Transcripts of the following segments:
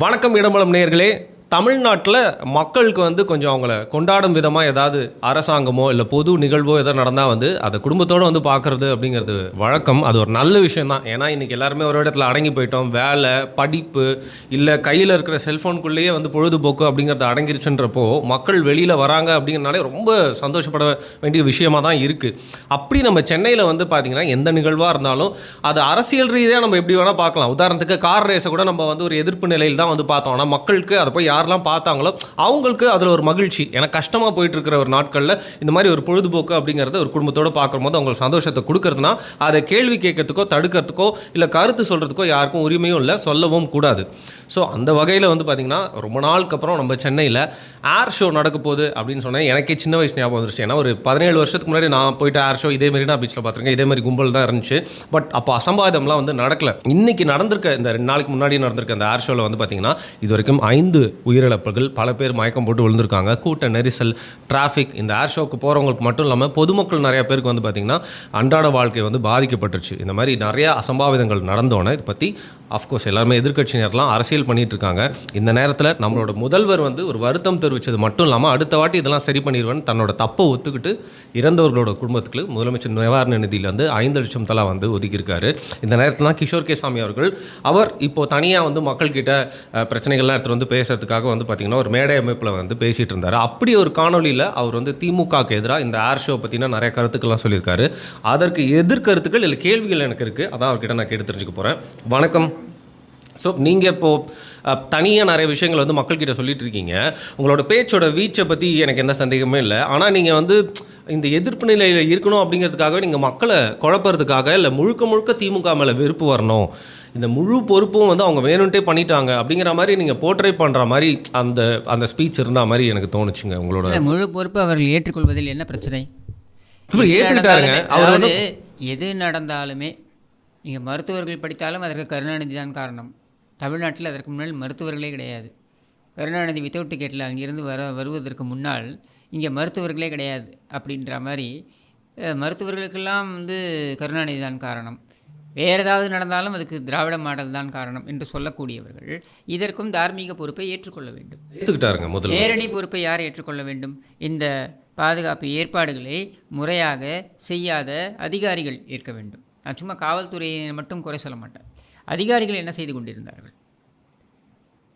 வணக்கம் இடம்பலம் நேயர்களே. தமிழ்நாட்டில் மக்களுக்கு வந்து கொஞ்சம் அவங்கள கொண்டாடும் விதமாக ஏதாவது அரசாங்கமோ இல்லை பொது நிகழ்வோ ஏதோ நடந்தால் வந்து அதை குடும்பத்தோடு வந்து பார்க்குறது அப்படிங்கிறது வழக்கம். அது ஒரு நல்ல விஷயம் தான். ஏன்னா இன்றைக்கி எல்லாருமே ஒரு இடத்துல அடங்கி போயிட்டோம். வேலை படிப்பு இல்லை கையில் இருக்கிற செல்ஃபோனுக்குள்ளேயே வந்து பொழுதுபோக்கு அப்படிங்கிறது அடங்கிருச்சுன்றப்போ மக்கள் வெளியில் வராங்க அப்படிங்கிறனாலே ரொம்ப சந்தோஷப்பட வேண்டிய விஷயமா தான் இருக்குது அப்படி நம்ம சென்னையில் வந்து பார்த்திங்கன்னா எந்த நிகழ்வாக இருந்தாலும் அது அரசியல் ரீதியாக நம்ம எப்படி வேணால் பார்க்கலாம் உதாரணத்துக்கு கார் ரேஸை கூட நம்ம வந்து ஒரு எதிர்ப்பு நிலையில் தான் வந்து பார்த்தோம். ஆனால் மக்களுக்கு அதை போய் யாரெல்லாம் பார்த்தாங்களோ அவங்களுக்கு அதில் ஒரு மகிழ்ச்சி. எனக்கு கஷ்டமாக போயிட்டு இருக்கிற ஒரு நாட்களில் இந்த மாதிரி ஒரு பொழுதுபோக்கு அப்படிங்கிறத ஒரு குடும்பத்தோடு பார்க்கும்போது அவங்களுக்கு சந்தோஷத்தை கொடுக்கறதுனா அதை கேள்வி கேட்கறதுக்கோ தடுக்கிறதுக்கோ இல்லை கருத்து சொல்கிறதுக்கோ யாருக்கும் உரிமையும் இல்லை சொல்லவும் கூடாது. ஸோ அந்த வகையில் வந்து பார்த்திங்கன்னா ரொம்ப நாளுக்கு அப்புறம் நம்ம சென்னையில் ஏர் ஷோ நடக்க போகுது அப்படின்னு சொன்னேன். எனக்கே சின்ன வயசு ஞாபகம் வந்துருச்சு. ஏன்னா ஒரு பதினேழு வருஷத்துக்கு முன்னாடி நான் போயிட்டு ஏர் ஷோ இதே மாதிரி நான் பீச்சில் பார்த்துருக்கேன் இதே மாதிரி கும்பல் தான் இருந்துச்சு. பட் அப்போ அசம்பாவிதம்லாம் வந்து நடக்கல. இன்னைக்கு நடந்திருக்க இந்த ரெண்டு நாளைக்கு முன்னாடி நடந்திருக்க அந்த ஏர் ஷோவில் வந்து பார்த்திங்கன்னா இது வரைக்கும் ஐந்து உயிரிழப்புகள் பல பேர் மயக்கம் போட்டு விழுந்திருக்காங்க. கூட்ட நெரிசல் டிராஃபிக் இந்த ஏர் ஷோக்கு போகிறவங்களுக்கு மட்டும் இல்லாமல் பொதுமக்கள் நிறைய பேருக்கு வந்து பார்த்திங்கன்னா அன்றாட வாழ்க்கை வந்து பாதிக்கப்பட்டுருச்சு. இந்த மாதிரி நிறையா அசம்பாவிதங்கள் நடந்தோன்னே இதை பற்றி அஃப்கோர்ஸ் எல்லாருமே எதிர்க்கட்சியினர்லாம் அரசியல் பண்ணிகிட்டு இருக்காங்க. இந்த நேரத்தில் நம்மளோட முதல்வர் வந்து ஒரு வருத்தம் தெரிவித்தது மட்டும் இல்லாமல் அடுத்த வாட்டி இதெல்லாம் சரி பண்ணிடுவேன் தன்னோட தப்பை ஒத்துக்கிட்டு இறந்தவர்களோட குடும்பத்துக்கு முதலமைச்சர் நிவாரண நிதியில் வந்து ஐந்து லட்சம் தலா வந்து ஒதுக்கியிருக்காரு. இந்த நேரத்தில் தான் கிஷோர் கே சாமி அவர்கள் அவர் இப்போ தனியாக வந்து மக்கள்கிட்ட பிரச்சனைகள்லாம் எடுத்துகிட்டு வந்து பேசுறதுக்காக வந்து பார்த்திங்கன்னா ஒரு மேடை அமைப்பில் வந்து பேசிகிட்டு இருந்தார். அப்படி ஒரு காணொலியில் அவர் வந்து திமுகக்கு எதிராக இந்த ஏர் ஷோ பற்றினா நிறைய கருத்துக்கள்லாம் சொல்லியிருக்காரு. அதற்கு எதிர்கருத்துக்கள் இல்லை கேள்விகள் எனக்கு இருக்குது அதான் அவர்கிட்ட நான் கேட்டு தெரிஞ்சுக்க போகிறேன் வணக்கம். ஸோ நீங்கள் இப்போது தனியாக நிறைய விஷயங்கள் வந்து மக்கள்கிட்ட சொல்லிட்டு இருக்கீங்க. உங்களோட பேச்சோட வீச்சை பற்றி எனக்கு எந்த சந்தேகமே இல்லை. ஆனால் நீங்கள் வந்து இந்த எதிர்ப்பு நிலையில் இருக்கணும் அப்படிங்கிறதுக்காக நீங்கள் மக்களை குழப்பறதுக்காக இல்லை முழுக்க முழுக்க திமுக மேலே வெறுப்பு வரணும். இந்த முழு பொறுப்பும் வந்து அவங்க வேணும்ட்டே பண்ணிட்டாங்க அப்படிங்கிற மாதிரி நீங்கள் போர்ட்ரே பண்ணுற மாதிரி அந்த அந்த ஸ்பீச் இருந்த மாதிரி எனக்கு தோணுச்சுங்க உங்களோட முழு பொறுப்பு அவர்கள் ஏற்றுக்கொள்வதில் என்ன பிரச்சனை. நடந்தாலுமே- அவர் வந்து- எது நடந்தாலுமே நீங்கள் மருத்துவர்கள் படித்தாலும் அதற்கு கருணாநிதி தான் காரணம். தமிழ்நாட்டில் அதற்கு முன்னால் மருத்துவர்களே கிடையாது. கருணாநிதி வித்தவுட் டிக்கெட்டில் அங்கிருந்து வர வருவதற்கு முன்னால் இங்கே மருத்துவர்களே கிடையாது அப்படின்ற மாதிரி மருத்துவர்களுக்கெல்லாம் வந்து கருணாநிதி தான் காரணம். வேறு ஏதாவது நடந்தாலும் அதுக்கு திராவிட மாடல் தான் காரணம் என்று சொல்லக்கூடியவர்கள் இதற்கும் தார்மீக பொறுப்பை ஏற்றுக்கொள்ள வேண்டும். ஏற்றுக்கிட்டாருங்க முதல்ல நேரடி பொறுப்பை யார் ஏற்றுக்கொள்ள வேண்டும்? இந்த பாதுகாப்பு ஏற்பாடுகளை முறையாக செய்யாத அதிகாரிகள் ஏற்க வேண்டும். நான் சும்மா காவல்துறையை மட்டும் குறை சொல்ல மாட்டேன். அதிகாரிகள் என்ன செய்து கொண்டிருந்தார்கள்?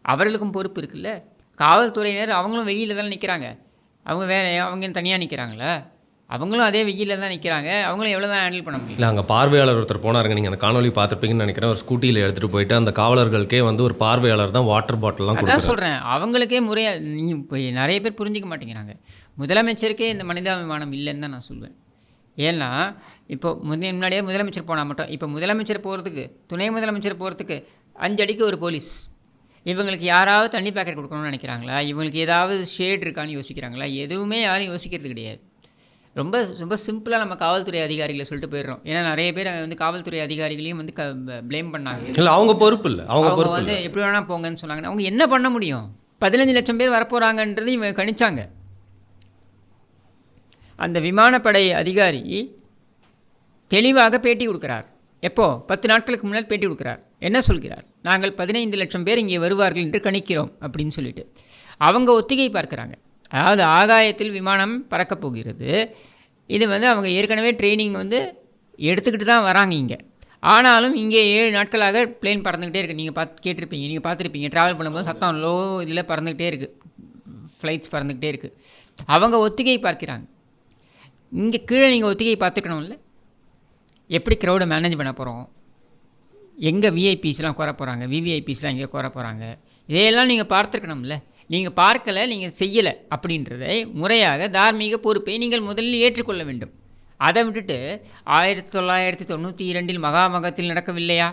அவர்களுக்கும் பொறுப்பு இருக்குல்ல? காவல்துறையினர் அவங்களும் வெயிலில் தான் நிற்கிறாங்க அவங்க வேற அவங்க தனியாக நிற்கிறாங்களா அவங்களும் அதே வெயிலில் தான் நிற்கிறாங்க அவங்களும் எவ்வளோ தான் ஹேண்டில் பண்ண முடியும்? இல்லை அங்கே பார்வையாளர் ஒருத்தர் போனாருங்க. நீங்கள் அந்த காணொலி பார்த்துருப்பீங்கன்னு நினைக்கிறேன். ஒரு ஸ்கூட்டியில் எடுத்துகிட்டு போயிட்டு அந்த காவலர்களுக்கே வந்து ஒரு பார்வையாளர் தான் வாட்டர் பாட்டில்லாம் அதான் சொல்கிறேன் அவங்களுக்கே முறையாக நீங்கள் இப்போ நிறைய பேர் புரிஞ்சிக்க மாட்டேங்கிறாங்க. முதலமைச்சருக்கே இந்த மனிதாபிமானம் இல்லைன்னு தான் நான் சொல்லுவேன் ஏன்னா இப்போ முந்தைய முன்னாடியே முதலமைச்சர் போனால் மட்டும் இப்போ முதலமைச்சர் போகிறதுக்கு துணை முதலமைச்சர் போகிறதுக்கு அஞ்சு அடிக்கு ஒரு போலீஸ். இவங்களுக்கு யாராவது தண்ணி பேக்கெட் கொடுக்கணும்னு நினைக்கிறாங்களா? இவங்களுக்கு ஏதாவது ஷேட் இருக்கான்னு யோசிக்கிறாங்களா? எதுவுமே யாரும் யோசிக்கிறது கிடையாது. ரொம்ப ரொம்ப சிம்பிளாக நம்ம காவல்துறை அதிகாரிகளை சொல்லிட்டு போயிடுறோம். ஏன்னா நிறைய பேர் வந்து காவல்துறை அதிகாரிகளையும் வந்து க ப்ளேம் பண்ணாங்க. இல்லை அவங்க பொறுப்பு இல்லை. அவங்க அவங்க வந்து எப்படி வேணால் போங்கன்னு சொன்னாங்க அவங்க என்ன பண்ண முடியும்? பதினஞ்சு லட்சம் பேர் வரப்போகிறாங்கன்றது இவங்க கணிச்சாங்க. அந்த விமானப்படை அதிகாரி தெளிவாக பேட்டி கொடுக்கிறார். எப்போது பத்து நாட்களுக்கு முன்னால் பேட்டி கொடுக்குறார். என்ன சொல்கிறார்? நாங்கள் பதினைந்து லட்சம் பேர் இங்கே வருவார்கள் என்று கணிக்கிறோம் அப்படின்னு சொல்லிட்டு. அவங்க ஒத்திகை பார்க்குறாங்க. அதாவது ஆகாயத்தில் விமானம் பறக்கப் போகிறது. இது வந்து அவங்க ஏற்கனவே ட்ரைனிங் வந்து எடுத்துக்கிட்டு தான் வராங்க இங்கே. ஆனாலும் இங்கே ஏழு நாட்களாக பிளேன் பறந்துக்கிட்டே இருக்குது நீங்கள் பார்த்து கேட்டிருப்பீங்க. நீங்கள் பார்த்துருப்பீங்க. ட்ராவல் பண்ணும்போது சத்தம் லோ இதில் பறந்துக்கிட்டே இருக்குது ஃப்ளைட்ஸ் பறந்துக்கிட்டே இருக்குது அவங்க ஒத்திகை பார்க்கிறாங்க. இங்கே கீழே நீங்கள் ஒத்திகை பார்த்துக்கணும்ல. எப்படி க்ரௌடை மேனேஜ் பண்ண போகிறோம் எங்கே விஐபிஸ்லாம் குறை போகிறாங்க விவிஐபிஸ்லாம் எங்கே குறை போகிறாங்க இதையெல்லாம் நீங்கள் பார்த்துருக்கணும்ல. நீங்கள் பார்க்கலை நீங்கள் செய்யலை அப்படின்றதை முறையாக தார்மீக பொறுப்பை நீங்கள் முதலில் ஏற்றுக்கொள்ள வேண்டும். அதை விட்டுட்டு ஆயிரத்தி தொள்ளாயிரத்தி தொண்ணூற்றி இரண்டில் மகாமகத்தில் நடக்கவில்லையா?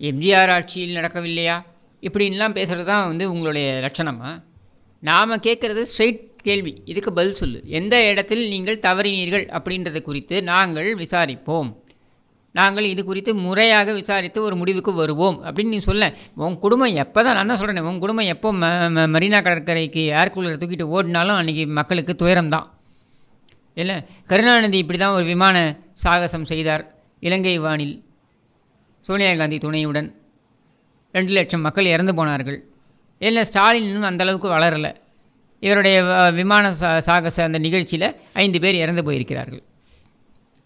எம்ஜிஆர் ஆட்சியில் நடக்கவில்லையா? இப்படின்லாம் பேசுகிறது தான் வந்து உங்களுடைய லட்சணமாக நாம் கேட்குறது ஸ்ட்ரைட் கேள்வி. இதுக்கு பதில் சொல்லு. எந்த இடத்தில் நீங்கள் தவறினீர்கள் அப்படின்றத குறித்து நாங்கள் விசாரிப்போம். நாங்கள் இது குறித்து முறையாக விசாரித்து ஒரு முடிவுக்கு வருவோம். அப்படின்னு நீ சொல்ல. உன் குடும்பம் எப்போ தான் நான் தான் சொல்கிறேன் உன் குடும்பம் எப்போ ம ம- மரீனா கடற்கரைக்கு ஏர்கூலர் தூக்கிட்டு ஓடினாலும் அன்றைக்கி மக்களுக்கு துயரம் தான் இல்லை கருணாநிதி இப்படி தான் ஒரு விமான சாகசம் செய்தார். இலங்கை வானில். சோனியா காந்தி துணையுடன். ரெண்டு லட்சம் மக்கள் இறந்து போனார்கள். இல்லை ஸ்டாலின் இன்னும் அந்த அளவுக்கு வளரலை. இவருடைய விமான சாகச அந்த நிகழ்ச்சியில் ஐந்து பேர் இறந்து போயிருக்கிறார்கள்.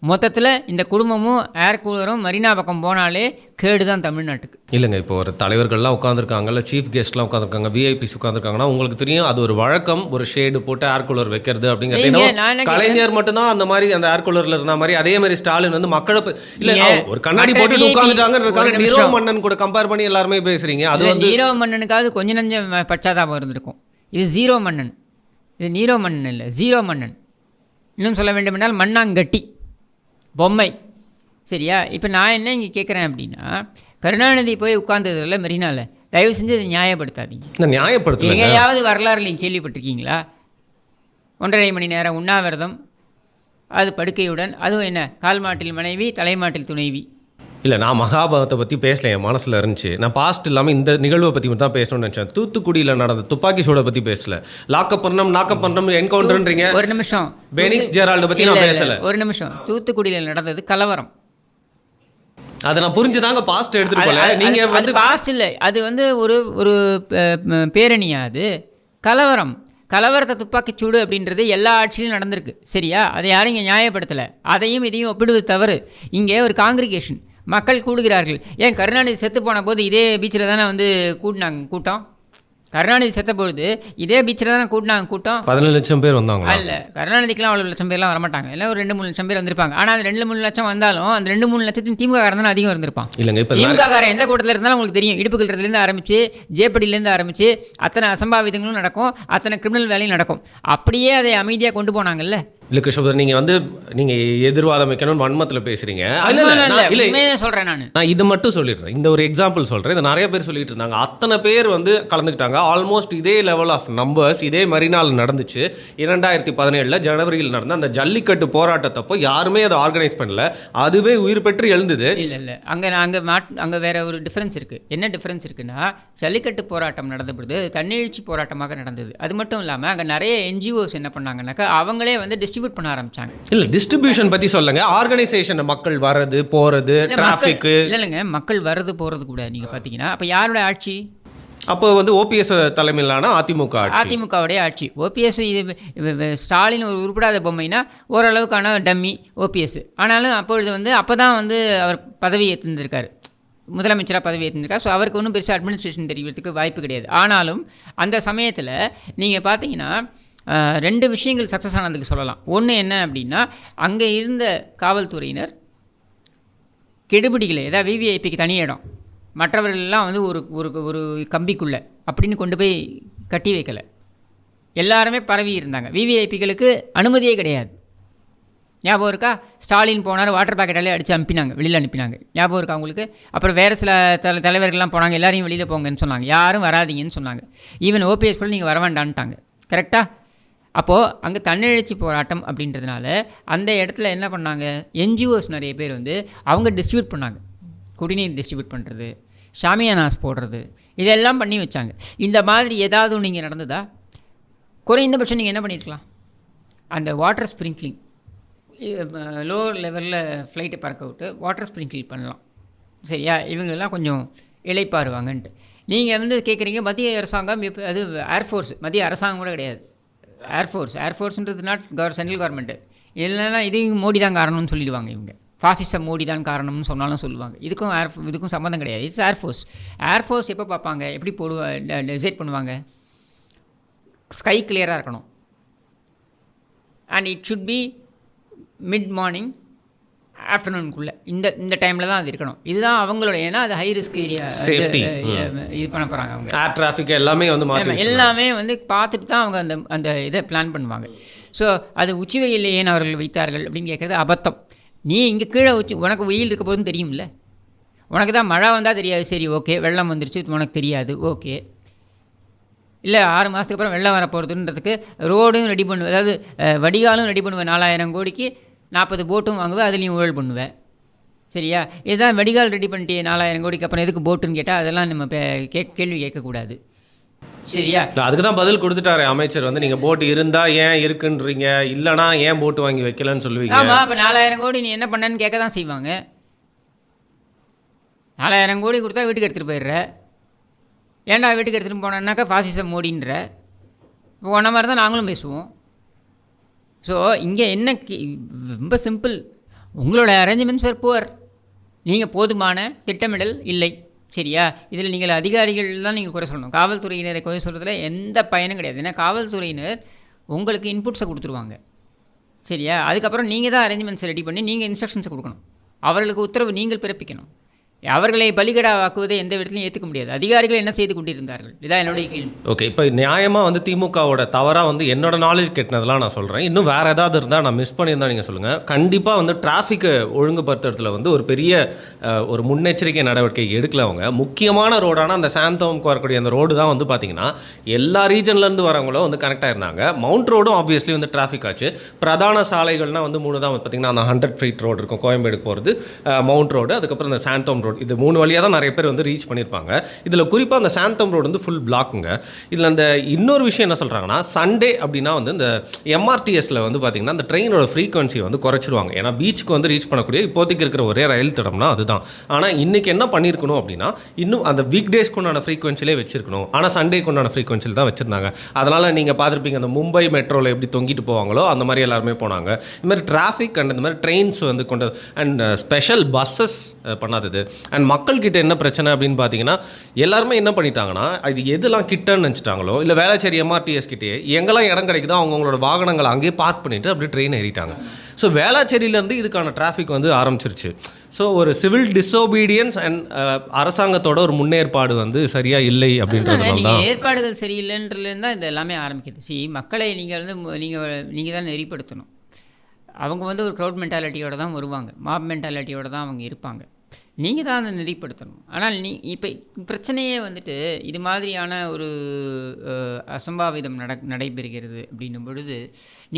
மொத்தத்தில் இந்த குடும்பமும் ஏர் கூலரும் மரீனா பக்கம் போனாலே கேடு தான் தமிழ்நாட்டுக்கு. இல்லைங்க இப்போ ஒரு தலைவர்கள்லாம் உட்காந்துருக்காங்க இல்லை சீஃப் கெஸ்ட்லாம் உட்காந்துருக்காங்க விஐபிஸ் உட்காந்துருக்காங்கன்னா உங்களுக்கு தெரியும் அது ஒரு வழக்கம் ஒரு ஷேடு போட்டு ஏர் கூலர் வைக்கிறது அப்படிங்கிறது கலைஞர் மட்டும்தான் அந்த மாதிரி அந்த ஏர் கூலர்ல இருந்த மாதிரி அதே மாதிரி ஸ்டாலின் வந்து மக்களை இல்ல ஒரு கண்ணாடி போட்டு VIP உட்காந்துட்டாங்கன்றதுக்காக ஒரு நிரோ. மன்னன் கூட கம்பேர் பண்ணி எல்லாருமே பேசுறீங்க அது அது வந்து நீரோ மன்னனுக்காவது கொஞ்சம் நஞ்சம் பச்சாதாபம் இருந்திருக்கும். இது ஜீரோ மன்னன். இது நீரோ மன்னன் இல்லை ஜீரோ மன்னன். இன்னும் சொல்ல வேண்டுமென்றால் மண்ணாங்கட்டி பொம்மை. சரியா? இப்போ நான் என்ன இங்கே கேட்குறேன் அப்படின்னா கருணாநிதி போய் உட்கார்ந்ததில்ல மெரினால தயவு செஞ்சு இதை நியாயப்படுத்தாதீங்க. இந்த நியாயப்படுத்தல எங்கேயாவது வரலாறு நீங்கள் கேள்விப்பட்டிருக்கீங்களா? ஒன்றரை மணி நேரம் உண்ணாவிரதம் அது படுக்கையுடன் அதுவும் என்ன கால்மாட்டில் மனைவி தலைமாட்டில் துணைவி. இல்ல நான் மகாபாரத்தை பத்தி பேசல என் மனசுல இருந்துச்சு. நான் பாஸ்ட் இல்லாம இந்த நிகழ்வை பத்தி மட்டும் தான் பேசணும்னு நினைச்சேன். தூத்துக்குடியில நடந்த துப்பாக்கி சூட பத்தி பேசல. லாக்கப் பண்ணணும் நாக்கப் பண்ணணும் என்கவுண்டர்ன்றீங்க. ஒரு நிமிஷம். பெனிக்ஸ் ஜெரால்டு பத்தி நான் பேசல. ஒரு நிமிஷம். தூத்துக்குடியில் நடந்தது கலவரம். அதை நான் புரிஞ்சுதாங்க பாஸ்ட் எடுத்துட்டு போல. அது- நீங்க அது- வந்து அது பாஸ் இல்லை. அது வந்து ஒரு ஒரு பேரணியா அது. கலவரம். கலவரத்தை துப்பாக்கிச் சூடு அப்படின்றது எல்லா ஆட்சியிலும் நடந்திருக்கு. சரியா? அதை யாரும் இங்கே நியாயப்படுத்தலை. அதையும் இதையும் ஒப்பிடுவது தவறு. இங்கே ஒரு காங்கிரிகேஷன் மக்கள் கூடுகிறார்கள். ஏன் கருணாநிதி செத்து போன போது இதே பீச்சில் தானே வந்து கூட்டினாங்க கூட்டம்? கருணாநிதி செத்த பொழுது இதே பீச்சில் தானே கூட்டினாங்க கூட்டம்? பதினேழு லட்சம் பேர் வந்தாங்களா? அல்ல கருணாநிதிக்கெல்லாம் அவ்வளோ லட்சம் பேர்லாம் வரமாட்டாங்க. எல்லாம் ஒரு ரெண்டு மூணு லட்சம் பேர் வந்திருப்பாங்க. ஆனால் அந்த ரெண்டு மூணு லட்சம் வந்தாலும் அந்த ரெண்டு மூணு லட்சத்தின் திமுக காரன் தானே அதிகம் இருந்திருப்பான். இல்லைங்க இப்போ திமுக காரன் எந்த கூட்டத்தில் இருந்தாலும் உங்களுக்கு தெரியும். இடுப்பு கட்டுறதுலேருந்து ஆரம்பிச்சு ஜேப்படியிலேருந்து ஆரம்பிச்சு அத்தனை அசம்பாவிதங்களும் நடக்கும் அத்தனை கிரிமினல் வேலையும் நடக்கும். அப்படியே அதை அமைதியாக கொண்டு போனாங்கல்ல? இல்லை கிருஷ்ணபுரம் நீங்கள் வந்து நீங்கள் எதிர்வாதம் வைக்கணும்னு வன்மத்தில் பேசுகிறீங்க இல்ல, சொல்கிறேன் நான் நான். இது மட்டும் சொல்லிடுறேன். இந்த ஒரு எக்ஸாம்பிள் சொல்கிறேன் இதை நிறைய பேர் சொல்லிட்டு இருந்தாங்க. அத்தனை பேர் வந்து கலந்துக்கிட்டாங்க. ஆல்மோஸ்ட் இதே லெவல் ஆஃப் நம்பர்ஸ் இதே மறுநாள் நடந்துச்சு. இரண்டாயிரத்தி பதினேழில் ஜனவரியில் நடந்த அந்த ஜல்லிக்கட்டு போராட்டத்தப்போ யாருமே அதை ஆர்கனைஸ் பண்ணல. அதுவே உயிர் பெற்று எழுந்தது. இல்லை இல்லை. அங்கே அங்கே மாட் அங்கே வேற ஒரு டிஃப்ரென்ஸ் இருக்குது என்ன டிஃப்ரென்ஸ் இருக்குன்னா ஜல்லிக்கட்டு போராட்டம் நடந்த பொழுது அது தன்னெழுச்சி போராட்டமாக நடந்தது. அது மட்டும் இல்லாமல் அங்கே நிறைய என்ஜிஓஸ் என்ன பண்ணாங்கன்னாக்கா அவங்களே வந்து டிஸ்ட்ரிபியூட் பண்ண ஆரம்பிச்சாங்க. இல்லை டிஸ்ட்ரிபியூஷன் பற்றி சொல்லுங்க. ஆர்கனைசேஷன் மக்கள் வர்றது டிராஃபிக்கு இல்ல இல்லைங்க. மக்கள் வர்றது போகிறது கூட நீங்கள் பார்த்தீங்கன்னா அப்போ யாரோட ஆட்சி? அப்போ வந்து ஓபிஎஸ் தலைமையிலான அதிமுக அதிமுகவுடைய ஆட்சி. ஓபிஎஸ் இது ஸ்டாலின் ஒரு உருப்படாத பொம்மைனா ஓரளவுக்கான டம்மி ஓபிஎஸ் ஆனாலும் அப்பொழுது வந்து அப்போ தான் வந்து அவர் பதவி ஏற்றிருந்திருக்காரு முதலமைச்சராக பதவி ஏற்றிருக்கார் ஸோ அவருக்கு ஒன்றும் பெருசாக அட்மினிஸ்ட்ரேஷன் தெரியறதுக்கு வாய்ப்பு கிடையாது. ஆனாலும் அந்த சமயத்தில் நீங்கள் பார்த்தீங்கன்னா ரெண்டு விஷயங்கள் சக்ஸஸ் ஆனதுக்கு சொல்லலாம். ஒன்று என்ன அப்படின்னா அங்கே இருந்த காவல்துறையினர் கெடுபிடிகளை ஏதாவது விவிஐபிக்கு தனி இடம். மற்றவர்களெல்லாம் வந்து ஒரு ஒரு ஒரு கம்பிக்குள்ளே அப்படின்னு கொண்டு போய் கட்டி வைக்கலை. எல்லாருமே பரவி இருந்தாங்க. விவிஐபிகளுக்கு அனுமதியே கிடையாது. ஞாபகம் இருக்கா? ஸ்டாலின் போனார் வாட்டர் பேக்கெட்டாலே அடித்து அனுப்பினாங்க வெளியில் அனுப்பினாங்க. ஞாபகம் இருக்கா அவங்களுக்கு அப்புறம் வேறு சில தல தலைவர்கள்லாம் போனாங்க எல்லாரையும் வெளியில் போங்கன்னு சொன்னாங்க. யாரும் வராதீங்கன்னு சொன்னாங்க. ஈவன் ஓபிஎஸ் கூட நீங்கள் வர வேண்டான்ட்டாங்க. கரெக்டாக அப்போது அங்கே தன்னெழுச்சி போராட்டம் அப்படின்றதுனால அந்த இடத்துல என்ன பண்ணாங்க? என்ஜிஓஸ் நிறைய பேர் வந்து அவங்க டிஸ்ட்ரிபியூட் பண்ணாங்க. குடிநீர் டிஸ்ட்ரிபியூட் பண்ணுறது ஷாமியானாஸ் போடுறது இதெல்லாம் பண்ணி வச்சாங்க. இந்த மாதிரி ஏதாவது ஒன்று நடந்ததா? குறைந்தபட்சம் நீங்கள் என்ன பண்ணியிருக்கலாம் அந்த வாட்டர் ஸ்ப்ரிங்க்லிங் லோவர் லெவலில் ஃப்ளைட்டை பறக்க விட்டு வாட்டர் ஸ்ப்ரிங்க்லிங் பண்ணலாம். சரியா? இவங்கெல்லாம் கொஞ்சம் இழைப்பாருவாங்கன்ட்டு. நீங்கள் வந்து கேட்குறீங்க மத்திய அரசாங்கம் இப்போ அது ஏர்ஃபோர்ஸ் மத்திய அரசாங்கம் கூட கிடையாது. ஏர்ஃபோர்ஸ் ஏர்ஃபோர்ஸ்ன்றது நாட் கவர் சென்ட்ரல் கவர்மெண்ட்டு இல்லைன்னா இதையும் மோடி தான் காரணம்னு சொல்லிடுவாங்க இவங்க. ஃபாசிசம் மோடி தான் காரணம்னு சொன்னாலும் சொல்லுவாங்க. இதுக்கும் ஏர் இதுக்கும் சம்மந்தம் கிடையாது. இட்ஸ் ஏர்ஃபோர்ஸ் ஏர்ஃபோர்ஸ் எப்போ பார்ப்பாங்க? எப்படி போடுவா டிசைட் பண்ணுவாங்க? ஸ்கை கிளியராக இருக்கணும். And it should be mid morning ஆஃப்டர்நூனுக்குள்ளே இந்த இந்த டைமில் தான் அது இருக்கணும். இதுதான் அவங்களோட ஏன்னா அது ஹை ரிஸ்க் ஏரியா Safety. இது பண்ண போகிறாங்க அவங்க. ஏர் டிராஃபிக் எல்லாமே வந்து எல்லாமே வந்து பார்த்துட்டு தான் அவங்க அந்த அந்த இதை பிளான் பண்ணுவாங்க. ஸோ அது உச்சி வெயிலில் ஏன் அவர்கள் வைத்தார்கள் அப்படின்னு கேட்குறது அபத்தம். நீ இங்கே கீழே உச்சி உனக்கு வெயில் இருக்க போதும் தெரியும்ல? உனக்கு தான் மழை வந்தால் தெரியாது. சரி ஓகே வெள்ளம் வந்துருச்சு உனக்கு தெரியாது. ஓகே இல்லை ஆறு மாதத்துக்கு அப்புறம் வெள்ளம் வர போகிறதுன்றதுக்கு ரோடும் ரெடி பண்ணுவேன் அதாவது வடிகாலும் ரெடி பண்ணுவேன் நாலாயிரம் கோடிக்கு நாற்பது போட்டும் வாங்குவேன் அதுலேயும் ஊழல் பண்ணுவேன் சரியா? இதுதான் வடிகால் ரெடி பண்ணிட்டு நாலாயிரம் கோடிக்கு அப்புறம் எதுக்கு போட்டுன்னு கேட்டால் அதெல்லாம் நம்ம கேக் கேள்வி கேட்கக்கூடாது. சரியா? அதுக்கு தான் பதில் கொடுத்துட்டாரு அமைச்சர். வந்து நீங்க போட் இருந்தா ஏன் இருக்குன்றீங்க? இல்லனா ஏன் போட் வாங்கி வைக்கலன்னு சொல்லுவீங்க? ஆமாம் அப்போ நாலாயிரம் கோடி நீ என்ன பண்ணன்னு கேட்க தான் செய்வாங்க. நாலாயிரம் கோடி கொடுத்தா வீட்டுக்கு எடுத்துகிட்டு போயிடுற. ஏன்டா வீட்டுக்கு எடுத்துகிட்டு போனேன்னாக்கா ஃபாசிசம் மோடின்ற. இப்போ உன்ன மாதிரி தான் நாங்களும் பேசுவோம். ஸோ இங்கே என்ன கி- ரொம்ப சிம்பிள் உங்களோட அரேஞ்ச்மெண்ட்ஸ் வேர் புவர் நீங்கள் போதுமான திட்டமிடல் இல்லை. சரியா? இதில் நீங்கள் அதிகாரிகள் தான் நீங்கள் குறை சொல்லணும். காவல்துறையினரை குறை சொல்கிறதுல எந்த பயனும் கிடையாது. ஏன்னா காவல்துறையினர் உங்களுக்கு இன்புட்ஸை கொடுத்துருவாங்க. சரியா? அதுக்கப்புறம் நீங்கள் தான் அரேஞ்ச்மெண்ட்ஸ் ரெடி பண்ணி நீங்கள் இன்ஸ்ட்ரக்ஷன்ஸை கொடுக்கணும். அவர்களுக்கு உத்தரவு நீங்கள் பிறப்பிக்கணும். அவர்களை பலிகடாவாக்குவதை எந்த விதத்திலையும் ஏற்றுக்க முடியாது. அதிகாரிகள் என்ன செய்து கொண்டிருந்தார்கள்? இதான் என்னுடைய கேள்வி. ஓகே இப்போ நியாயமாக வந்து திமுகவோட தவறாக வந்து என்னோட நாலேஜ் கெட்டினதெல்லாம் நான் சொல்கிறேன் இன்னும் வேறு ஏதாவது இருந்தால் நான் மிஸ் பண்ணியிருந்தா நீங்கள் சொல்லுங்கள் கண்டிப்பாக வந்து டிராஃபிக்கை ஒழுங்குபடுத்துறதுல வந்து ஒரு பெரிய ஒரு முன்னெச்சரிக்கை நடவடிக்கை எடுக்கல அவங்க. முக்கியமான ரோடான அந்த சாந்தோம்க்கு வரக்கூடிய அந்த ரோடு தான் வந்து பார்த்தீங்கன்னா எல்லா ரீஜன்லேருந்து வரவங்களும் வந்து கனெக்ட் ஆயிருந்தாங்க. மவுண்ட் ரோடும் ஆப்வியஸ்லி வந்து டிராஃபிக் ஆச்சு. பிரதான சாலைகள்னால் வந்து மூணு தான் பார்த்தீங்கன்னா அந்த ஹண்ட்ரட் ஃபீட் ரோடு இருக்கும். கோயம்பேடுக்கு போகிறது மவுண்ட் ரோடு அதுக்கப்புறம் இந்த சாந்தோம் ரோடு இது மூணு வழியாக தான் நிறைய பேர் வந்து ரீச் பண்ணியிருப்பாங்க. இதில் குறிப்பாக அந்த சாந்தம் ரோடு வந்து ஃபுல் பிளாக்குங்க இதில் அந்த இன்னொரு விஷயம் என்ன சொல்கிறாங்கன்னா சண்டே அப்படின்னா வந்து இந்த எம்ஆர்டிஎஸில் வந்து பார்த்தீங்கன்னா அந்த ட்ரெயினோட ஃப்ரீக்வன்சி வந்து குறைச்சிருவாங்க. ஏன்னா பீச்சுக்கு வந்து ரீச் பண்ணக்கூடிய இப்போதைக்கு இருக்கிற ஒரே ரயில் தடம்னா அதுதான். ஆனால் இன்றைக்கி என்ன பண்ணியிருக்கணும் அப்படின்னா இன்னும் அந்த வீக் டேஸ்க்கு உண்டான ஃப்ரீக்வன்சிலே வச்சிருக்கணும். ஆனால் சண்டேக்கு உண்டான ஃப்ரீக்வன்சியில் தான் வச்சிருந்தாங்க. அதனால் நீங்கள் பார்த்துருப்பீங்க அந்த மும்பை மெட்ரோவில் எப்படி தொங்கிட்டு போவாங்களோ அந்த மாதிரி எல்லாருமே போனாங்க. இந்த மாதிரி டிராஃபிக் அண்ட் இந்த மாதிரி ட்ரெயின்ஸ் வந்து கொண்டு அண்ட் ஸ்பெஷல் பஸ்ஸஸ் பண்ணாதது. அண்ட் மக்கள்கிட்ட என்ன பிரச்சனை அப்படின்னு பார்த்தீங்கன்னா எல்லாருமே என்ன பண்ணிட்டாங்கன்னா இது எதெல்லாம் கிட்டன்னு நினச்சிட்டாங்களோ இல்லை வேளச்சேரி எம்ஆர்டிஎஸ் கிட்டே எங்கெல்லாம் இடம் கிடைக்குதோ அவங்கவுங்களோட வாகனங்களை அங்கேயே பார்க் பண்ணிட்டு அப்படியே ட்ரெயின் ஏறிட்டாங்க. ஸோ வேளாச்சேரியிலேருந்து இதுக்கான டிராஃபிக் வந்து ஆரம்பிச்சிருச்சு. ஸோ ஒரு சிவில் டிஸோபீடியன்ஸ் அண்ட் அரசாங்கத்தோட ஒரு முன்னேற்பாடு வந்து சரியாக இல்லை அப்படின்றதுனால நீங்கள் தான் ஏற்பாடுகள் சரியில்லைன்றதுலேருந்து தான் இது எல்லாமே ஆரம்பிக்குது. சி மக்களை நீங்கள் வந்து நீங்கள் நீங்கள் தான் நெறிப்படுத்தணும். அவங்க வந்து ஒரு க்ரௌட் மென்டாலிட்டியோட தான் வருவாங்க. மாப் மென்டாலிட்டியோட தான் அவங்க இருப்பாங்க. நீங்கள் தான் அதை நெறிப்படுத்தணும் ஆனால் நீ இப்போ பிரச்சனையே வந்துட்டு இது மாதிரியான ஒரு அசம்பாவிதம் நட நடைபெறுகிறது அப்படின்னும் பொழுது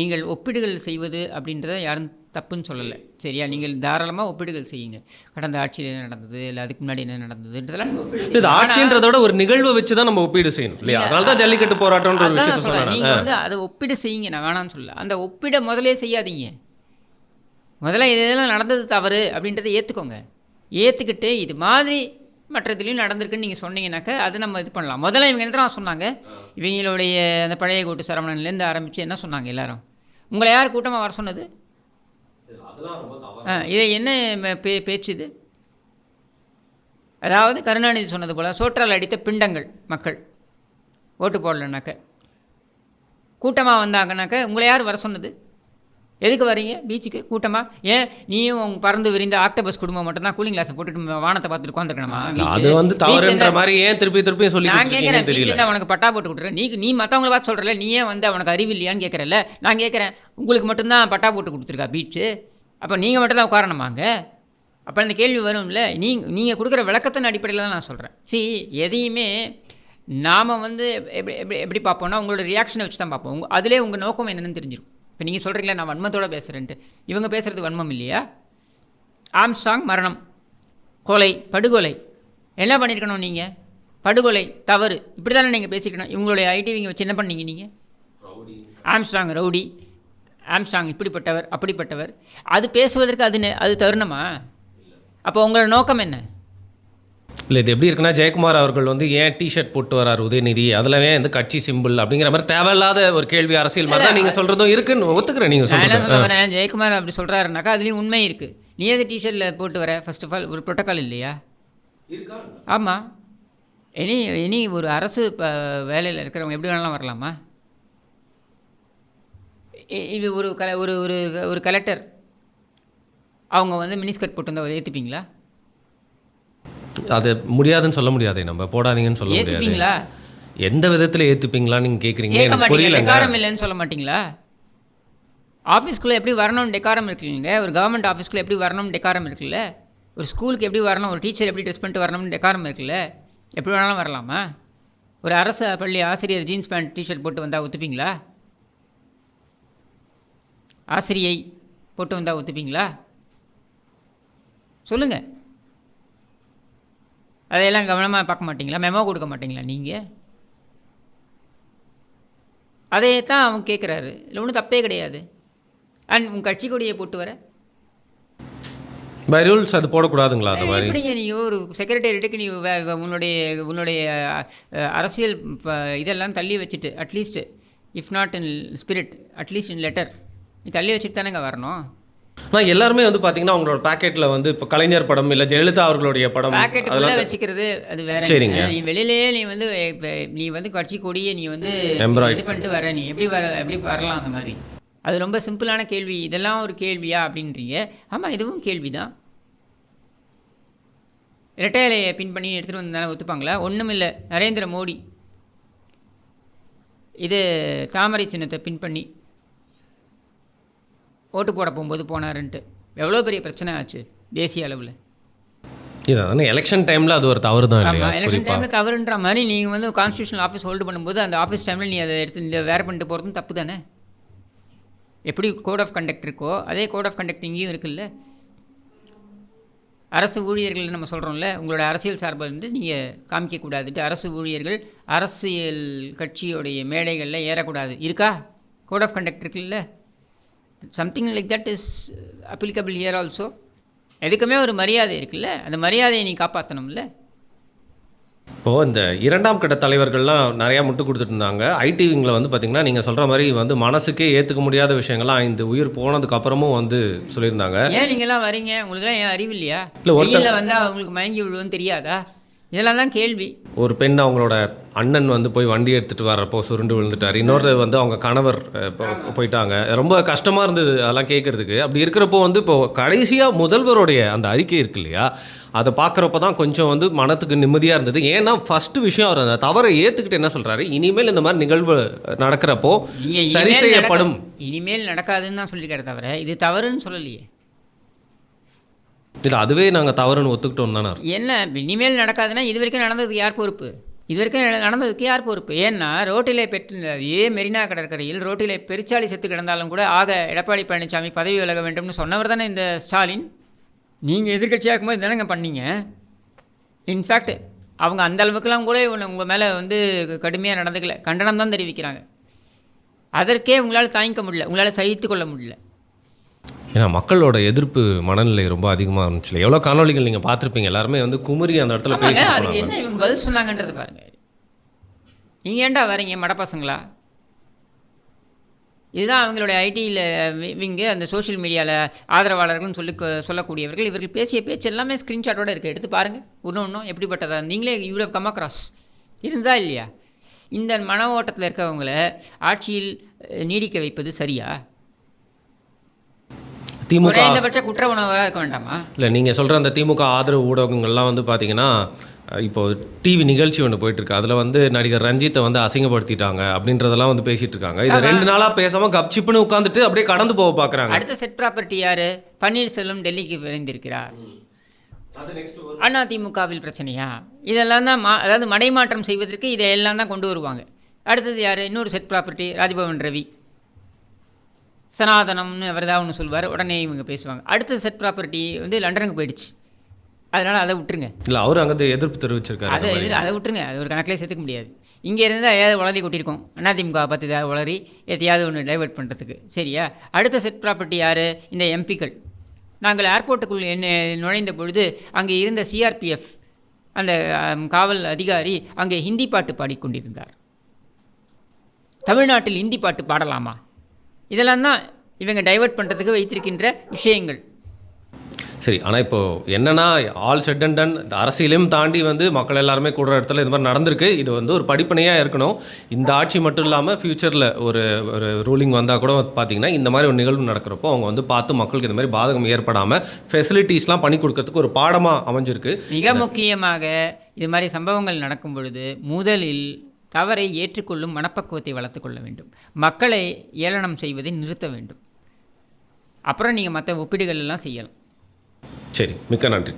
நீங்கள் ஒப்பீடுகள் செய்வது அப்படின்றத யாரும் தப்புன்னு சொல்லலை. சரியா? நீங்கள் தாராளமாக ஒப்பீடுகள் செய்யுங்க. கடந்த ஆட்சியில் என்ன நடந்தது? இல்லை அதுக்கு முன்னாடி என்ன நடந்ததுன்றதெல்லாம் இது ஆட்சின்றதோட ஒரு நிகழ்வை வச்சு தான் நம்ம ஒப்பீடு செய்யணும் இல்லையா? அதனால தான் ஜல்லிக்கட்டு போராட்டம்ன்ற ஒரு விஷயத்த நான் சொல்றேன். சொன்னேன் நீங்க வந்து அதை ஒப்பிடு செய்யுங்க. நான் வேணாம்னு சொல்லல. அந்த ஒப்பிட முதலே செய்யாதீங்க. முதல்ல இதெல்லாம் நடந்தது தவறு அப்படின்றத ஏற்றுக்கோங்க ஏற்றுக்கிட்டு இது மாதிரி மற்றதுலையும் நடந்திருக்குன்னு நீங்கள் சொன்னீங்கன்னாக்க அதை நம்ம இது பண்ணலாம். முதல்ல இவங்க என்ன சொன்னாங்க? இவங்களுடைய அந்த பழைய கூட்டு சரவணன்லேருந்து ஆரம்பித்து என்ன சொன்னாங்க எல்லாரும்? உங்களை யார் கூட்டமாக வர சொன்னது? ஆ இதை என்ன பே பேச்சு இது? அதாவது கருணாநிதி சொன்னது போல் சோற்றால் அடித்த பிண்டங்கள் மக்கள். ஓட்டு போடலனாக்க கூட்டமாக வந்தாங்கனாக்க உங்களை யார் வர சொன்னது? எதுக்கு வரீங்க பீச்சுக்கு கூட்டமாக ஏன்? நீயும் உங்க பறந்து விரிந்த ஆக்டோபஸ் குடும்பம் மட்டும்தான் கூலிங் கிளாஸை போட்டுட்டு வானத்தை பார்த்துட்டு உட்காந்துருக்கணுமா அது வந்து தவறுன்ற மாதிரி ஏன் திருப்பி திருப்பி சொல்லி நான் கேட்குறேன் பீச்சில் அவனுக்கு பட்டா போட்டு கொடுக்குறேன். நீ நீ மற்றவங்கள பார்த்து சொல்கிறல நீ ஏன் வந்து அவனுக்கு அறிவு இல்லையான்னு கேட்குறல நான் கேட்குறேன் உங்களுக்கு மட்டும்தான் பட்டா போட்டு கொடுத்துருக்கா பீச்சு அப்போ நீங்கள் மட்டும் தான் உட்காரணுமாங்க அப்போ இந்த கேள்வி வரும்ல நீ நீங்கள் கொடுக்குற விளக்கத்தின் அடிப்படையில் தான் நான் சொல்கிறேன் see எதையுமே நாம் வந்து எப்படி எப்படி எப்படி பார்ப்போம்னா உங்களோட ரியாக்ஷனை வச்சு தான் பார்ப்போம். உங்க அதிலே உங்கள் நோக்கம் என்னன்னு தெரிஞ்சிடும் இப்போ நீங்கள் சொல்கிறீங்களா நான் வன்மத்தோட பேசுகிறேன்ட்டு இவங்க பேசுகிறது வன்மம் இல்லையா? ஆம்ஸ்டாங் மரணம். கொலை படுகொலை. என்ன பண்ணியிருக்கணும் நீங்கள் படுகொலை தவறு. இப்படி தானே நீங்கள் பேசிக்கணும் இவங்களுடைய ஐடிவிங்க வச்சு என்ன பண்ணீங்க நீங்கள் ஆம்ஸ்டாங் ரவுடி. ஆம்ஸ்டாங் இப்படிப்பட்டவர் அப்படிப்பட்டவர். அது பேசுவதற்கு அது அது தருணமா? அப்போ உங்களோட நோக்கம் என்ன? இல்லை இது எப்படி இருக்குன்னா ஜெயக்குமார் அவர்கள் வந்து ஏன் டிஷர்ட் போட்டு வரார் உதயநிதி? அதில் ஏன் இந்த கட்சி சிம்பிள் அப்படிங்கிற மாதிரி தேவையில்லாத ஒரு கேள்வி அரசியல் மாதிரி தான் நீங்கள் சொல்கிறதும் இருக்குன்னு ஒத்துக்கிறேன் நீங்கள் நான் என்ன சொல்கிறது சொல்ல வரேன் ஜெயக்குமார் அப்படி சொல்கிறாருனாக்கா அதுலேயும் உண்மை இருக்குது நீ எது டிஷர்ட்டில் போட்டு வர? ஃபர்ஸ்ட் ஆஃப் ஆல் ஒரு ப்ரோட்டோக்கால் இல்லையா? ஆமாம் இனி இனி ஒரு அரசு இப்போ வேலையில் இருக்கிறவங்க எப்படி வேணாலும் வரலாமா? இது ஒரு கல ஒரு ஒரு ஒரு கலெக்டர் அவங்க வந்து மினிஸ்கர்ட் போட்டு வந்தால் ஏற்றுப்பீங்களா அது முடியாதுன்னு சொல்ல முடியாதே நம்ம போடாதீங்கன்னு சொல்ல முடியாது. ஏற்றுப்பீங்களா எந்த விதத்தில் ஏற்றுப்பீங்களான்னு நீங்கள் கேட்குறீங்க எனக்கு புரியலங்க. டெக்காரம் இல்லைன்னு சொல்ல மாட்டீங்களா? ஆஃபீஸ்க்குள்ளே எப்படி வரணும்னு டெக்காரம் இருக்குல்லைங்க. ஒரு கவர்மெண்ட் ஆஃபீஸ்க்குள்ளே எப்படி வரணும்னு டெக்காரம் இருக்குல்ல? ஒரு ஸ்கூலுக்கு எப்படி வரணும்? ஒரு டீச்சர் எப்படி ட்ரெஸ் பண்ணிட்டு வரணும்னு டெக்காரம் இருக்குல்ல? எப்படி வேணாலும் வரலாமா? ஒரு அரசு பள்ளி ஆசிரியர் ஜீன்ஸ் பேண்ட் டிஷர்ட் போட்டு வந்தால் ஒத்துப்பீங்களா? ஆசிரியை போட்டு வந்தால் ஒத்துப்பீங்களா? சொல்லுங்கள் அதையெல்லாம் கவனமாக பார்க்க மாட்டீங்களா? மெமோ கொடுக்க மாட்டீங்களா நீங்கள் அதே தான் அவன் கேட்குறாரு இல்லை ஒன்றும் தப்பே கிடையாது. அண்ட் உன் கட்சி கொடியை போட்டு வர. பை ரூல்ஸ் அது போடக்கூடாதுங்களா அந்த மாதிரி? எப்படிங்க நீ ஒரு செக்ரட்டேரியட்டுக்கு நீ உன்னுடைய உன்னுடைய அரசியல் இதெல்லாம் தள்ளி வச்சுட்டு at least if not in spirit at least in letter நீ தள்ளி வச்சுட்டு தானேங்க வரணும்? ஆனால் எல்லாருமே வந்து பார்த்தீங்கன்னா அவங்களோட பாக்கெட்டில் வந்து இப்போ கலைஞர் படம் இல்லை ஜெயலலிதா அவர்களுடைய படம் அதெல்லாம் வச்சுக்கிறது அது வேற. சரிங்க. நீ வெளியிலேயே நீ வந்து இப்ப நீ வந்து கட்சி கொடியை நீ வந்து இது பண்ணிட்டு வர நீ எப்படி வர எப்படி வரலாம் அந்த மாதிரி? அது ரொம்ப சிம்பிளான கேள்வி. இதெல்லாம் ஒரு கேள்வியா அப்படின்றீங்க. ஆமாம் இதுவும் கேள்வி தான் இரட்டை இலையை பின் பண்ணி எடுத்துகிட்டு வந்தாலும் ஒத்துப்பாங்களா? ஒன்றும் இல்லை. நரேந்திர மோடி. இது தாமரை சின்னத்தை பின் பண்ணி ஓட்டு போட போகும்போது போனாருன்ட்டு. எவ்வளோ பெரிய பிரச்சனை ஆச்சு தேசிய அளவில்? இதான் எலெக்ஷன் டைமில் அது ஒரு தவறு தான் ஆமாம் எலெக்ஷன் டைமில் தவறுன்ற மாதிரி நீங்கள் வந்து கான்ஸ்டியூஷனல் ஆஃபீஸ் ஹோல்டு பண்ணும்போது அந்த ஆஃபீஸ் டைமில் நீ அதை எடுத்து வேறு பண்ணிட்டு போகிறதும் தப்பு தானே? எப்படி கோட் ஆஃப் கண்டக்ட் இருக்கோ அதே கோட் ஆஃப் கண்டக்ட் இங்கேயும் இருக்குல்ல? அரசு ஊழியர்கள் நம்ம சொல்கிறோம்ல உங்களோட அரசியல் சார்பை வந்து நீங்கள் காமிக்கக்கூடாதுட்டு அரசு ஊழியர்கள் அரசியல் கட்சியோடைய மேடைகளில் ஏறக்கூடாது. இருக்கா? கோட் ஆஃப் கண்டக்ட் இருக்குல்ல? Something like that is applicable here also எதுக்குமே ஒரு மரியாதை இருக்குல்ல? அந்த மரியாதையை நீ காப்பாற்றணும்ல இப்போது இந்த இரண்டாம் கட்ட தலைவர்கள்லாம் நிறையா முட்டு கொடுத்துட்டு இருந்தாங்க. ஐடி விங்கில் வந்து பார்த்தீங்கன்னா நீங்கள் சொல்கிற மாதிரி வந்து மனசுக்கே ஏற்றுக்க முடியாத விஷயங்கள்லாம் இந்த உயிர் போனதுக்கு அப்புறமும் வந்து சொல்லியிருந்தாங்க. ஏன் நீங்களாம் வரீங்க? உங்களுக்குலாம் ஏன் அறிவு இல்லையா? இல்ல, ஒருத்தர்- வந்தால் உங்களுக்கு மயங்கி விழுவோன்னு தெரியாதா? இதெல்லாம் தான் கேள்வி. ஒரு பெண் அவங்களோட அண்ணன் வந்து போய் வண்டி எடுத்துகிட்டு வரப்போ சுருண்டு விழுந்துட்டார். இன்னொரு வந்து அவங்க கணவர் போயிட்டாங்க. ரொம்ப கஷ்டமாக இருந்தது அதெல்லாம் கேட்குறதுக்கு அப்படி இருக்கிறப்போ வந்து இப்போ கடைசியாக முதல்வருடைய அந்த அறிக்கை இருக்கு இல்லையா? அதை பார்க்குறப்ப தான் கொஞ்சம் வந்து மனத்துக்கு நிம்மதியாக இருந்தது. ஏன்னா ஃபஸ்ட்டு விஷயம் அவர் அந்த தவறை ஏற்றுக்கிட்டு என்ன சொல்கிறாரு இனிமேல் இந்த மாதிரி நிகழ்வு நடக்கிறப்போ சரி செய்யப்படும். இனிமேல் நடக்காதுன்னு தான் சொல்லிக்கிற தவிர இது தவறுன்னு சொல்லலையே. இல்லை அதுவே நாங்கள் தவறுன்னு ஒத்துக்கிட்டோம் தானே என்ன இனிமேல் நடக்காதுன்னா இது வரைக்கும் நடந்ததுக்கு யார் பொறுப்பு? இது வரைக்கும் நடந்ததுக்கு யார் பொறுப்பு? ஏன்னா ரோட்டிலே பெற்று ஏ மெரினா கடற்கரையில் ரோட்டிலே பெருச்சாலி செத்து கிடந்தாலும் கூட ஆக எடப்பாடி பழனிசாமி பதவி விலக வேண்டும்னு சொன்னவர் தானே இந்த ஸ்டாலின்? நீங்கள் எதிர்க்கட்சியாக இருக்கும்போது தானேங்க பண்ணீங்க? இன்ஃபேக்ட் அவங்க அந்த அளவுக்குலாம் கூட உங்கள் மேலே வந்து கடுமையாக நடந்துக்கல. கண்டனம் தான் தெரிவிக்கிறாங்க. அதற்கே உங்களால் தாங்கிக்க முடியல. உங்களால் சகித்து கொள்ள முடியல. ஏன்னா மக்களோட எதிர்ப்பு மனநிலை ரொம்ப அதிகமாக இருந்துச்சு எவ்வளோ காணொலிகள் நீங்கள் பார்த்துருப்பீங்க? எல்லாருமே வந்து குமரி அந்த இடத்துல பேசி அதுக்கு என்ன இவங்க பதில் சொன்னாங்கன்றது பாருங்க. நீங்கள் ஏன்டா வரீங்க மடப்பசங்களா இதுதான் அவங்களுடைய ஐடியில் விங்கு அந்த சோஷியல் மீடியாவில் ஆதரவாளர்கள்னு சொல்லி சொல்லக்கூடியவர்கள். இவர்கள் பேசிய பேச்சு எல்லாமே ஸ்க்ரீன்ஷாட்டோட இருக்குது எடுத்து பாருங்கள் ஒன்றும் ஒன்றும் எப்படிப்பட்டதா? நீங்களே யூ ஹவ் கம் அக்ராஸ் இருந்தா இல்லையா? இந்த மன ஓட்டத்தில் இருக்கவங்கள ஆட்சியில் நீடிக்க வைப்பது சரியா? திமுக குற்ற உணவாக இருக்க வேண்டாமா? இல்லை நீங்கள் சொல்கிற அந்த திமுக ஆதரவு ஊடகங்கள்லாம் வந்து பார்த்தீங்கன்னா அஹ், இப்போ டிவி நிகழ்ச்சி ஒன்று போயிட்டுருக்கு. அதில் வந்து நடிகர் ரஞ்சித்தை வந்து அசிங்கப்படுத்திட்டாங்க அப்படின்றதெல்லாம் வந்து பேசிட்டு இருக்காங்க. இது ரெண்டு நாளாக பேசாமல் கப்சிப்புன்னு உட்காந்துட்டு அப்படியே கடந்து போக பார்க்குறாங்க அடுத்த செட் ப்ராப்பர்ட்டி யார்? பன்னீர்செல்வம் டெல்லிக்கு விரைந்திருக்கிறார். அதிமுகவில் பிரச்சனையா? இதெல்லாம் தான் மா அதாவது மடைமாற்றம் செய்வதற்கு இதையெல்லாம் தான் கொண்டு வருவாங்க. அடுத்தது யார்? இன்னொரு செட் ப்ராப்பர்ட்டி ராஜ்பவன் ரவி. சனாதனம்னு அவர் ஏதாவது ஒன்று சொல்வார் உடனே இவங்க பேசுவாங்க. அடுத்த செட் ப்ராப்பர்ட்டி வந்து லண்டனுக்கு போயிடுச்சு. அதனால் அதை விட்டுருங்க. இல்லை அவர் அங்கே எதிர்ப்பு தெரிவிச்சிருக்காரு அதை அதை விட்டுருங்க. அது ஒரு கணக்கிலே சேர்த்துக்க முடியாது. இங்கே இருந்தால் ஏதாவது உளறி கொட்டியிருக்கோம் அதிமுக பற்றி ஏதாவது உளறி எதையாவது ஒன்று டைவர்ட் பண்ணுறதுக்கு சரியா? அடுத்த செட் ப்ராப்பர்ட்டி யார்? இந்த எம்பிக்கள் நாங்கள் ஏர்போர்ட்டுக்குள் என்ன நுழைந்த பொழுது அங்கே இருந்த சிஆர்பிஎஃப் அந்த காவல் அதிகாரி அங்கே ஹிந்தி பாட்டு பாடிக்கொண்டிருந்தார். தமிழ்நாட்டில் ஹிந்தி பாட்டு பாடலாமா? இதெல்லாம் தான் இவங்க டைவர்ட் பண்ணுறதுக்கு வைத்திருக்கின்ற விஷயங்கள். சரி ஆனால் இப்போ என்னன்னா ஆல் செட் அண்ட் டன் அரசியலையும் தாண்டி வந்து மக்கள் எல்லாருமே கூடுற இடத்துல இது மாதிரி நடந்திருக்கு. இது வந்து ஒரு படிப்பனையாக இருக்கணும். இந்த ஆட்சி மட்டும் இல்லாமல் ஃப்யூச்சரில் ஒரு ஒரு ரூலிங் வந்தால் கூட பார்த்தீங்கன்னா இந்த மாதிரி ஒரு நிகழ்வு நடக்கிறப்போ அவங்க வந்து பார்த்து மக்களுக்கு இந்த மாதிரி பாதகம் ஏற்படாமல் ஃபெசிலிட்டிஸ்லாம் பண்ணி கொடுக்கறதுக்கு ஒரு பாடமாக அமைஞ்சிருக்கு. மிக முக்கியமாக இது மாதிரி சம்பவங்கள் நடக்கும் பொழுது முதலில் தவறை ஏற்றுக்கொள்ளும் மனப்பக்குவத்தை வளர்த்துக்கொள்ள வேண்டும். மக்களை ஏளனம் செய்வதை நிறுத்த வேண்டும். அப்புறம் நீங்கள் மற்ற ஒப்பீடுகள் எல்லாம் செய்யலாம். சரி மிக்க நன்றி.